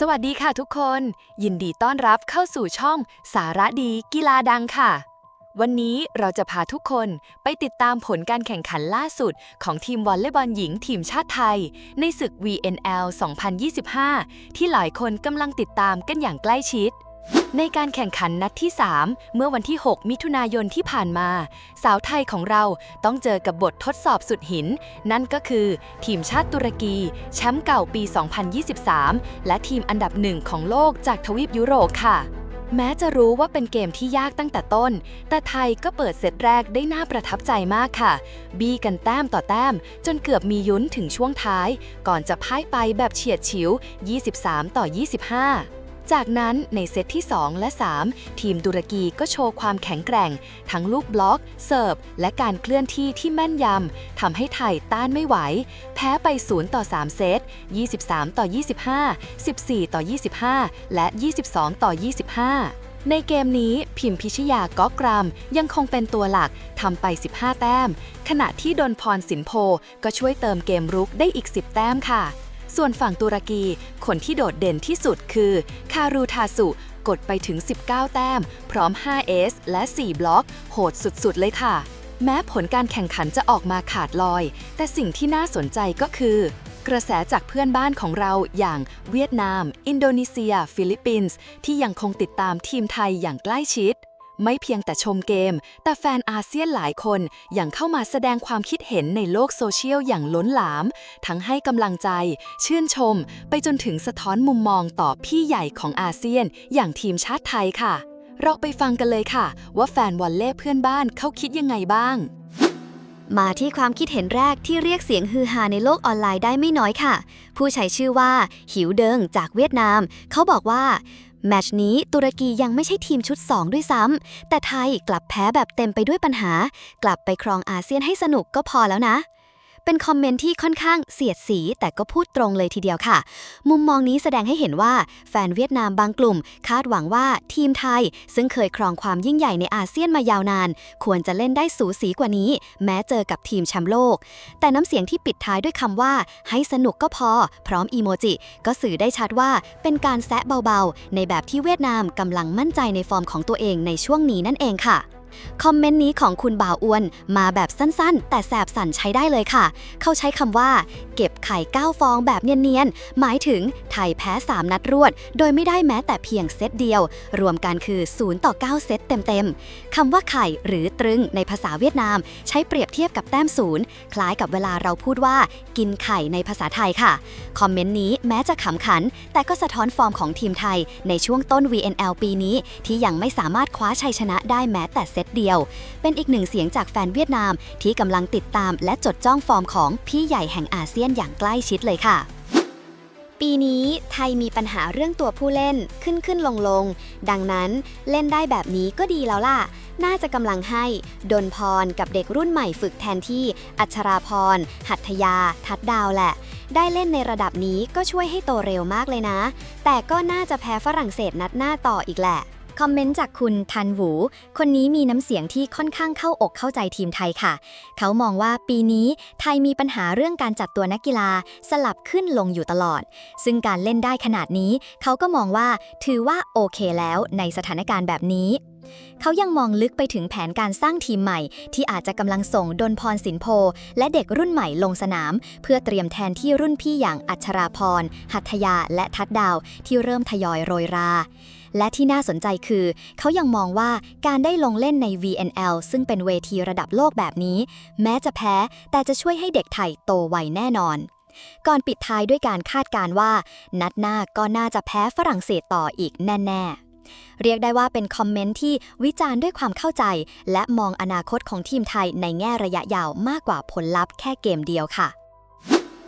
สวัสดีค่ะทุกคน ยินดีต้อนรับเข้าสู่ช่องสาระดีกีฬาดังค่ะ วันนี้เราจะพาทุกคนไปติดตามผลการแข่งขันล่าสุด ของทีมวอลเลย์บอลหญิงทีมชาติไทย ในศึก VNL 2025 ที่หลายคนกำลังติดตามกันอย่างใกล้ชิด ในการแข่งขันนัดที่ 3 เมื่อวันที่ 6 มิถุนายนที่ผ่านมา สาวไทยของเราต้องเจอกับบททดสอบสุดหิน นั่นก็คือ ทีมชาติตุรกี แชมป์เก่าปี 2023 และทีมอันดับหนึ่งของโลกจากทวีปยุโรปค่ะ แม้จะรู้ว่าเป็นเกมที่ยากตั้งแต่ต้น แต่ไทยก็เปิดเซตแรกได้น่าประทับใจมากค่ะ บีกันแต้มต่อแต้ม จนเกือบมียุ้นถึงช่วงท้าย ก่อนจะพ่ายไปแบบเฉียดฉิว 23 ต่อ 25 จากนั้นในเซตที่ 2 และ 3 ทีมตุรกีก็โชว์ความแข็งแกร่ง ทั้งลูกบล็อก เสิร์ฟ และการเคลื่อนที่ที่แม่นยำทำให้ไทยต้านไม่ไหว แพ้ไป 0 ต่อ 3 เซต 23 ต่อ 25 14 ต่อ 25 และ 22 ต่อ 25ในเกมนี้พิมพิชยาก๊อกกรามยังคงเป็นตัวหลักทำไป 15 แต้ม ขณะที่ดนพรสินโพก็ช่วยเติมเกมรุกได้อีก 10 แต้มค่ะ ส่วนฝั่งตุรกี คนที่โดดเด่นที่สุดคือ คารูทาสุกดไปถึง 19 แต้ม พร้อม5เอสและ 4 บล็อก โหดสุดๆ เลยค่ะ แม้ผลการแข่งขันจะออกมาขาดลอย แต่สิ่งที่น่าสนใจก็คือ กระแสจากเพื่อนบ้านของเราอย่างเวียดนาม อินโดนีเซีย ฟิลิปปินส์ ที่ยังคงติดตามทีมไทยอย่างใกล้ชิด ไม่เพียงแต่ชมเกม แต่แฟนอาเซียนหลายคนยังเข้ามาแสดงความคิดเห็นในโลกโซเชียลอย่างล้นหลาม ทั้งให้กำลังใจ ชื่นชม ไปจนถึงสะท้อนมุมมองต่อพี่ใหญ่ของอาเซียน อย่างทีมชาติไทยค่ะ เราไปฟังกันเลยค่ะ ว่าแฟนวอลเล่เพื่อนบ้านเขาคิดยังไงบ้าง มาที่ความคิดเห็นแรกที่เรียกเสียงฮือฮาในโลกออนไลน์ได้ไม่น้อยค่ะ ผู้ใช้ชื่อว่า หิวเดิงจากเวียดนาม เขาบอกว่า แมตช์นี้ตุรกียังไม่ใช่ทีมชุด 2 ด้วยซ้ำแต่ไทยกลับแพ้แบบเต็มไปด้วยปัญหา กลับไปครองอาเซียนให้สนุกก็พอแล้วนะ เป็นคอมเมนต์ที่ค่อนข้างเสียดสี แต่ก็พูดตรงเลยทีเดียวค่ะ มุมมองนี้แสดงให้เห็นว่าแฟนเวียดนามบางกลุ่ม คาดหวังว่าทีมไทย ซึ่งเคยครองความยิ่งใหญ่ในอาเซียนมายาวนาน ควรจะเล่นได้สูสีกว่านี้ แม้เจอกับทีมแชมป์โลก แต่น้ำเสียงที่ปิดท้ายด้วยคำว่า ให้สนุกก็พอ พร้อมอีโมจิ ก็สื่อได้ชัดว่าเป็นการแซะเบาๆ ในแบบที่เวียดนามกำลังมั่นใจในฟอร์มของตัวเองในช่วงนี้นั่นเองค่ะ คอมเมนต์นี้ของคุณบ่าวอ้วนมาแบบสั้นๆ แต่แสบสันใช้ได้เลยค่ะ เขาใช้คำว่า เก็บไข่9ฟองแบบเนียนๆ หมายถึงไทยแพ้ 3 นัดรวด โดยไม่ได้แม้แต่เพียงเซตเดียว รวมกันคือ 0 ต่อ 9 เซตเต็มๆ คำว่าไข่หรือตรึงในภาษาเวียดนาม ใช้เปรียบเทียบกับแต้มศูนย์คล้ายกับเวลาเราพูดว่า กินไข่ในภาษาไทยค่ะ คอมเมนต์นี้แม้จะขำขัน แต่ก็สะท้อนฟอร์มของทีมไทย ในช่วงต้น VNL ปีนี้ ที่ยังไม่สามารถคว้าชัยชนะได้แม้แต่เซตเดียว เป็นอีกหนึ่งเสียงจากแฟนเวียดนามที่กำลังติดตามและจดจ้องฟอร์มของพี่ใหญ่แห่งอาเซียนอย่างใกล้ชิดเลยค่ะปีนี้ไทยมีปัญหาเรื่องตัวผู้เล่นขึ้นขึ้นลงลง ดังนั้นเล่นได้แบบนี้ก็ดีแล้วล่ะ น่าจะกำลังให้ ดนพรกับเด็กรุ่นใหม่ฝึกแทนที่ อัชราพร หัตถยา ทัดดาวแหละ ได้เล่นในระดับนี้ก็ช่วยให้โตเร็วมากเลยนะ แต่ก็น่าจะแพ้ฝรั่งเศสนัดหน้าต่ออีกแหละ คอมเมนต์จากคุณทันหวูคนนี้มีน้ำเสียงที่ค่อนข้างเข้าอกเข้าใจทีมไทยค่ะ เขามองว่าปีนี้ไทยมีปัญหาเรื่องการจัดตัวนักกีฬาสลับขึ้นลงอยู่ตลอด ซึ่งการเล่นได้ขนาดนี้ เขาก็มองว่าถือว่าโอเคแล้วในสถานการณ์แบบนี้ เขายังมองลึกไปถึงแผนการสร้างทีมใหม่ ที่อาจจะกำลังส่งดนพรสินโพ และเด็กรุ่นใหม่ลงสนาม เพื่อเตรียมแทนที่รุ่นพี่อย่างอัชราพร หัตถยาและทัดดาว ที่เริ่มทยอยโรยรา และที่น่าสนใจคือ เขายังมองว่าการได้ลงเล่นใน VNL ซึ่งเป็นเวทีระดับโลกแบบนี้ แม้จะแพ้ แต่จะช่วยให้เด็กไทยโตไวแน่นอน ก่อนปิดท้ายด้วยการคาดการว่า นัดหน้าก็น่าจะแพ้ฝรั่งเศสต่ออีกแน่ๆเรียกได้ว่าเป็นคอมเมนต์ที่วิจารณ์ด้วยความเข้าใจ และมองอนาคตของทีมไทยในแง่ระยะยาวมากกว่าผลลัพธ์แค่เกมเดียวค่ะ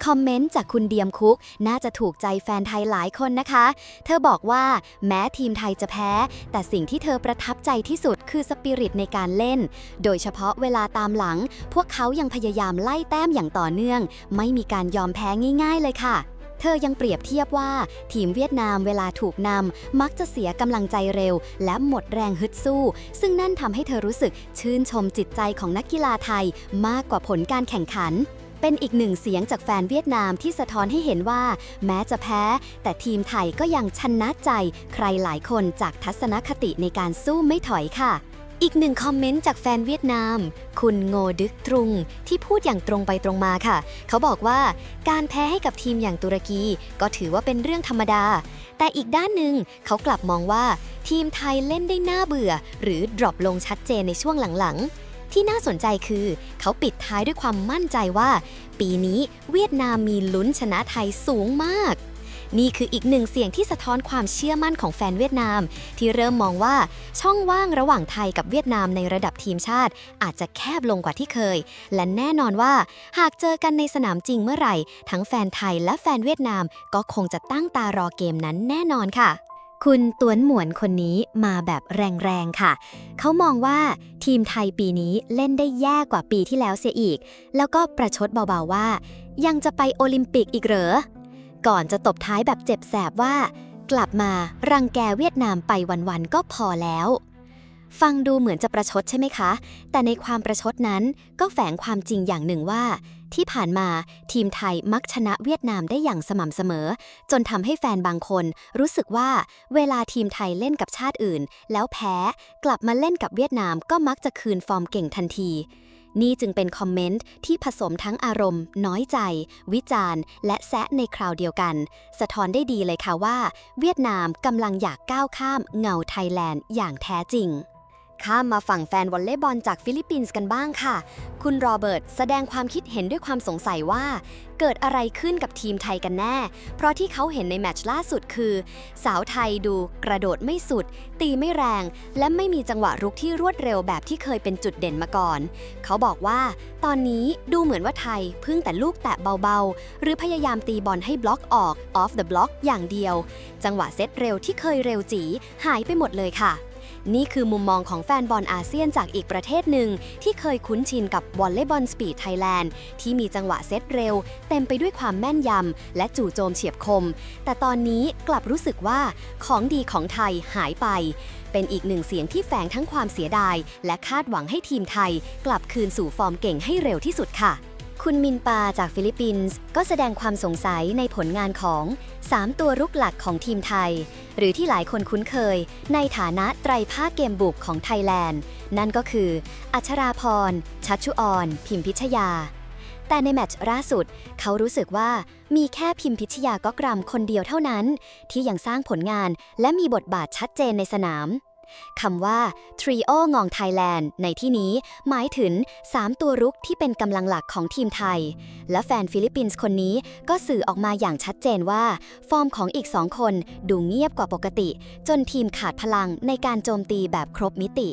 คอมเมนต์จากคุณเดียมคุก น่าจะถูกใจแฟนไทยหลายคนนะคะ เธอบอกว่าแม้ทีมไทยจะแพ้ แต่สิ่งที่เธอประทับใจที่สุดคือสปิริตในการเล่น โดยเฉพาะเวลาตามหลัง พวกเขายังพยายามไล่แต้มอย่างต่อเนื่อง ไม่มีการยอมแพ้ง่าย ๆ เลยค่ะเธอยังเปรียบเทียบว่า ทีมเวียดนามเวลาถูกนำ มักจะเสียกำลังใจเร็ว และหมดแรงฮึดสู้ ซึ่งนั่นทำให้เธอรู้สึกชื่นชมจิตใจของนักกีฬาไทยมากกว่าผลการแข่งขัน เป็นอีกหนึ่งเสียงจากแฟนเวียดนามที่สะท้อนให้เห็นว่า แม้จะแพ้ แต่ทีมไทยก็ยังชนะใจ ใครหลายคนจากทัศนคติในการสู้ไม่ถอยค่ะอีกหนึ่งคอมเมนต์จากแฟนเวียดนาม คุณโงดึกตรุง ที่พูดอย่างตรงไปตรงมาค่ะ เขาบอกว่า การแพ้ให้กับทีมอย่างตุรกี ก็ถือว่าเป็นเรื่องธรรมดา แต่อีกด้านหนึ่งเขากลับมองว่า ทีมไทยเล่นได้น่าเบื่อ หรือดรอปลงชัดเจนในช่วงหลังๆ ที่น่าสนใจคือ เขาปิดท้ายด้วยความมั่นใจว่า ปีนี้เวียดนามมีลุ้นชนะไทยสูงมาก นี่คืออีกหนึ่งเสียงที่สะท้อนความเชื่อมั่นของแฟนเวียดนาม ที่เริ่มมองว่าช่องว่างระหว่างไทยกับเวียดนามในระดับทีมชาติ อาจจะแคบลงกว่าที่เคย และแน่นอนว่า หากเจอกันในสนามจริงเมื่อไหร่ ทั้งแฟนไทยและแฟนเวียดนามก็คงจะตั้งตารอเกมนั้นแน่นอนค่ะ คุณตวนหมวนคนนี้มาแบบแรงๆค่ะ เขามองว่าทีมไทยปีนี้เล่นได้แย่กว่าปีที่แล้วเสียอีก แล้วก็ประชดเบาๆว่า ยังจะไปโอลิมปิกอีกเหรอ ก่อนจะตบท้ายแบบเจ็บแสบว่า กลับมารังแกเวียดนามไปวันๆก็พอแล้ว ฟังดูเหมือนจะประชดใช่ไหมคะ แต่ในความประชดนั้นก็แฝงความจริงอย่างหนึ่งว่า ที่ผ่านมาทีมไทยมักชนะเวียดนามได้อย่างสม่ำเสมอ จนทำให้แฟนบางคนรู้สึกว่าเวลาทีมไทยเล่นกับชาติอื่น แล้วแพ้กลับมาเล่นกับเวียดนามก็มักจะคืนฟอร์มเก่งทันที นี่จึงเป็นคอมเมนต์ที่ผสมทั้งอารมณ์ น้อยใจ วิจารณ์ และแซะในคราวเดียวกัน สะท้อนได้ดีเลยค่ะว่า เวียดนามกำลังอยากก้าวข้ามเงาไทยแลนด์อย่างแท้จริง ข้ามมาฝั่งแฟนวอลเลย์บอลจากฟิลิปปินส์กันบ้างค่ะ คุณโรเบิร์ตแสดงความคิดเห็นด้วยความสงสัยว่า เกิดอะไรขึ้นกับทีมไทยกันแน่ เพราะที่เขาเห็นในแมตช์ล่าสุดคือ สาวไทยดูกระโดดไม่สุด ตีไม่แรง และไม่มีจังหวะรุกที่รวดเร็วแบบที่เคยเป็นจุดเด่นมาก่อน เขาบอกว่า ตอนนี้ดูเหมือนว่าไทยพึ่งแต่ลูกแตะเบาๆ หรือพยายามตีบอลให้บล็อกออก off the block อย่างเดียว จังหวะเซตเร็วที่เคยเร็วจีหายไปหมดเลยค่ะ นี่คือมุมมองของแฟนบอลอาเซียนจากอีกประเทศหนึ่ง ที่เคยคุ้นชินกับวอลเลย์บอลสปีดไทยแลนด์ที่มีจังหวะเซตเร็ว เต็มไปด้วยความแม่นยำ และจู่โจมเฉียบคม แต่ตอนนี้กลับรู้สึกว่าของดีของไทยหายไป เป็นอีกหนึ่งเสียงที่แฝงทั้งความเสียดาย และคาดหวังให้ทีมไทย กลับคืนสู่ฟอร์มเก่งให้เร็วที่สุดค่ะ คุณมินปาจากฟิลิปปินส์ก็แสดงความสงสัยในผลงานของ 3 ตัวรุกหลักของทีมไทย หรือที่หลายคนคุ้นเคย ในฐานะไตรภาคเกมบุกของไทยแลนด์ นั่นก็คือ อัชราพร ชัชชุออน พิมพิชยา แต่ในแมตช์ล่าสุด เขารู้สึกว่ามีแค่พิมพิชยาก็กรัมคนเดียวเท่านั้น ที่ยังสร้างผลงานและมีบทบาทชัดเจนในสนาม คำว่า Trio งองไทยแลนด์ในที่นี้หมายถึง 3 ตัวรุกที่เป็นกำลังหลักของทีมไทย และแฟนฟิลิปปินส์คนนี้ก็สื่อออกมาอย่างชัดเจนว่า ฟอร์มของอีกสองคนดูเงียบกว่าปกติ จนทีมขาดพลังในการโจมตีแบบครบมิติ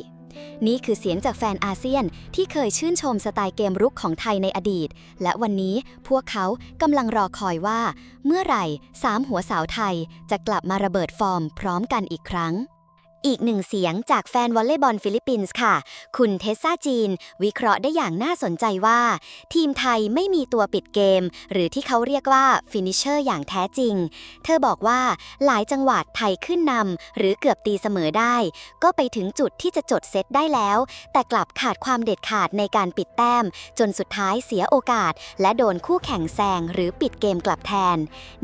นี่คือเสียงจากแฟนอาเซียนที่เคยชื่นชมสไตล์เกมรุกของไทยในอดีต และวันนี้พวกเขากำลังรอคอยว่า เมื่อไหร่สามหัวสาวไทยจะกลับมาระเบิดฟอร์มพร้อมกันอีกครั้ง อีกหนึ่งเสียงจากแฟนวอลเลย์บอลฟิลิปปินส์ค่ะ คุณเทสซาจีน วิเคราะห์ได้อย่างน่าสนใจว่า ทีมไทยไม่มีตัวปิดเกม หรือที่เขาเรียกว่าฟินิชเชอร์อย่างแท้จริง เธอบอกว่าหลายจังหวัดไทยขึ้นนำหรือเกือบตีเสมอได้ ก็ไปถึงจุดที่จะจดเซตได้แล้ว แต่กลับขาดความเด็ดขาดในการปิดแต้ม จนสุดท้ายเสียโอกาส และโดนคู่แข่งแซงหรือปิดเกมกลับแทน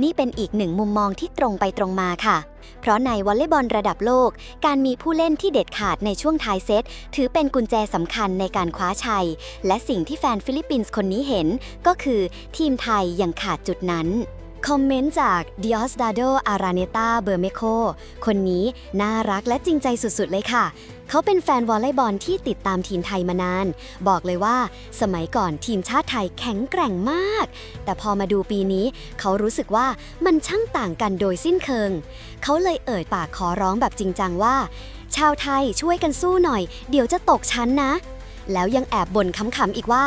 นี่เป็นอีกหนึ่งมุมมองที่ตรงไปตรงมาค่ะ เพราะในวอลเลย์บอลระดับโลกการมีผู้เล่นที่เด็ดขาดในช่วงท้ายเซต ถือเป็นกุญแจสำคัญในการคว้าชัย และสิ่งที่แฟนฟิลิปปินส์คนนี้เห็น ก็คือทีมไทยยังขาดจุดนั้น คอมเมนต์จากดิออสดาโดอาราเนตาเบอร์เมโคคนนี้น่ารักและจริงใจสุดๆเลยค่ะ เขาเป็นแฟนวอลเลย์บอลที่ติดตามทีมไทยมานาน บอกเลยว่า สมัยก่อนทีมชาติไทยแข็งแกร่งมาก แต่พอมาดูปีนี้ เขารู้สึกว่ามันช่างต่างกันโดยสิ้นเชิง เขาเลยเอ่ยปากขอร้องแบบจริงจังว่า ชาวไทยช่วยกันสู้หน่อย เดี๋ยวจะตกชั้นนะแล้วยังแอบบ่นขำๆอีกว่า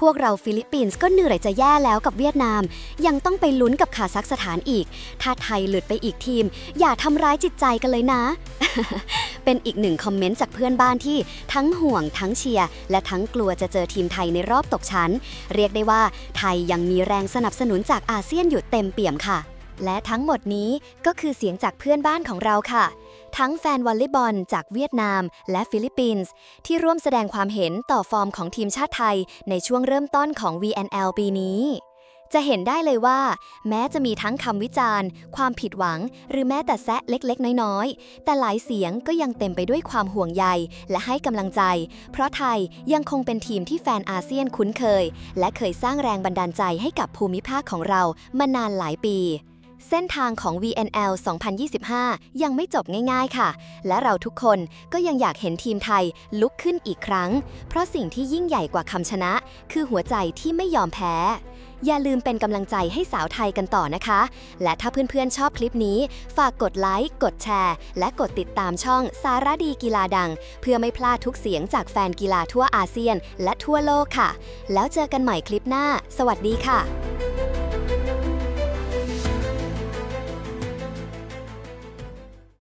พวกเราฟิลิปปินส์ก็เหนื่อยจะแย่แล้วกับเวียดนาม ยังต้องไปลุ้นกับคาซัคสถานอีก ถ้าไทยหลุดไปอีกทีม อย่าทำร้ายจิตใจกันเลยนะ เป็นอีกหนึ่งคอมเมนต์จากเพื่อนบ้านที่ทั้งห่วงทั้งเชียร์และทั้งกลัวจะเจอทีมไทยในรอบตกชั้น เรียกได้ว่าไทยยังมีแรงสนับสนุนจากอาเซียนอยู่เต็มเปี่ยมค่ะ และทั้งหมดนี้ก็คือเสียงจากเพื่อนบ้านของเราค่ะ ทั้งแฟนวอลเลย์บอลจากเวียดนามและฟิลิปปินส์ ที่ร่วมแสดงความเห็นต่อฟอร์มของทีมชาติไทย ในช่วงเริ่มต้นของ VNL ปีนี้ จะเห็นได้เลยว่า แม้จะมีทั้งคำวิจารณ์ ความผิดหวัง หรือแม้แต่แซะเล็กๆ น้อยๆ แต่หลายเสียงก็ยังเต็มไปด้วยความห่วงใย และให้กำลังใจ เพราะไทยยังคงเป็นทีมที่แฟนอาเซียนคุ้นเคย และเคยสร้างแรงบันดาลใจให้กับภูมิภาคของเรามานานหลายปี เส้นทางของ VNL 2025 ยังไม่จบง่ายๆค่ะ และเราทุกคนก็ยังอยากเห็นทีมไทยลุกขึ้นอีกครั้ง เพราะสิ่งที่ยิ่งใหญ่กว่าคำชนะ คือหัวใจที่ไม่ยอมแพ้ อย่าลืมเป็นกำลังใจให้สาวไทยกันต่อนะคะ และถ้าเพื่อนๆชอบคลิปนี้ ฝากกดไลค์ กดแชร์ และกดติดตามช่องสารดีกีฬาดัง เพื่อไม่พลาดทุกเสียงจากแฟนกีฬาทั่วอาเซียน และทั่วโลกค่ะ แล้วเจอกันใหม่คลิปหน้า สวัสดีค่ะ